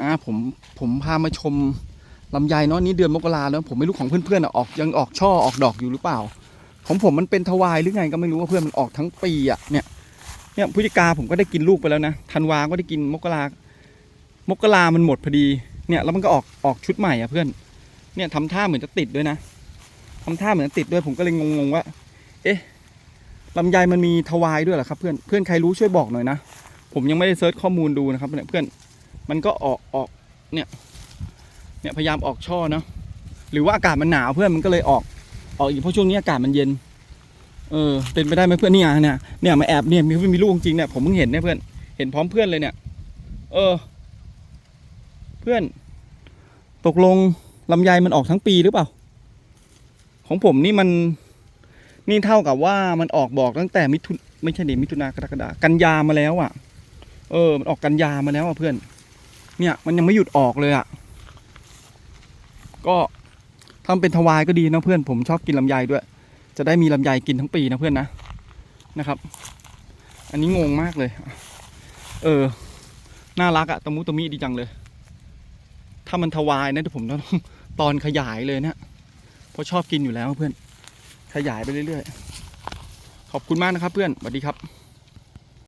อ่าผมผมพามาชมลำไยเนาะนี่เดือนมกราแล้วผมไม่รู้ของเพื่อนๆอะออกยังออกช่อออกดอกอยู่หรือเปล่า ของผมมันเป็นทวายหรือไงก็ไม่รู้ว่าเพื่อนมันออกทั้งปีอะเนี่ยเนี่ยพฤศจิกาผมก็ได้กินลูกไปแล้วนะธันวาก็ได้กินมกรามกรามันหมดพอดีเนี่ยแล้วมันก็ออกออกชุดใหม่อะเพื่อน เนี่ยทำท่าเหมือนจะติดด้วยนะทำท่าเหมือนติดด้วยผมก็เลยงงๆว่า เอ๊ะลำไยมันมีทวายด้วยเหรอครับเพื่อนเพื่อนใครรู้ช่วยบอกหน่อยนะผมยังไม่ได้เซิร์ชข้อมูลดูนะครับเนี่ยเพื่อน มันก็ออกออกเนี่ยเนี่ยพยายามออกช่อเนาะหรือว่าอากาศมันหนาวเพื่อนมันก็เลยออกออกอีกเพราะช่วงนี้อากาศมันเย็น เออเป็นไปได้ไหมเพื่อนเนี่ยเนี่ยเนี่ยมาแอบเนี่ยมีมีลูกจริงเนี่ยผมเพิ่งเห็นเนี่ยเพื่อนเห็นพร้อมเพื่อนเลยเนี่ย เออ เพื่อน ตกลงลำไยมันออกทั้งปีหรือเปล่า ของผมนี่มันนี่เท่ากับว่ามันออกบอกตั้งแต่มิถุนไม่ใช่เดือนมิถุนากรกฎากันยามาแล้วอะ เออ มันออกกันยามาแล้วอะเพื่อน เนี่ยมันยังไม่หยุดออกเลยอะ ก็ทำเป็นทวายก็ดีนะเพื่อนผมชอบกินลำไยด้วย จะได้มีลำไยกินทั้งปีนะเพื่อนนะนะครับ อันนี้งงมากเลย เออ น่ารักอะตะมุตะมิดีจังเลย ถ้ามันทวายนะเดี๋ยวผมต้องตอนขยายเลยเนะเพราะชอบกินอยู่แล้วเพื่อน ขยายไปเรื่อยๆ ขอบคุณมากนะครับเพื่อนสวัสดีครับ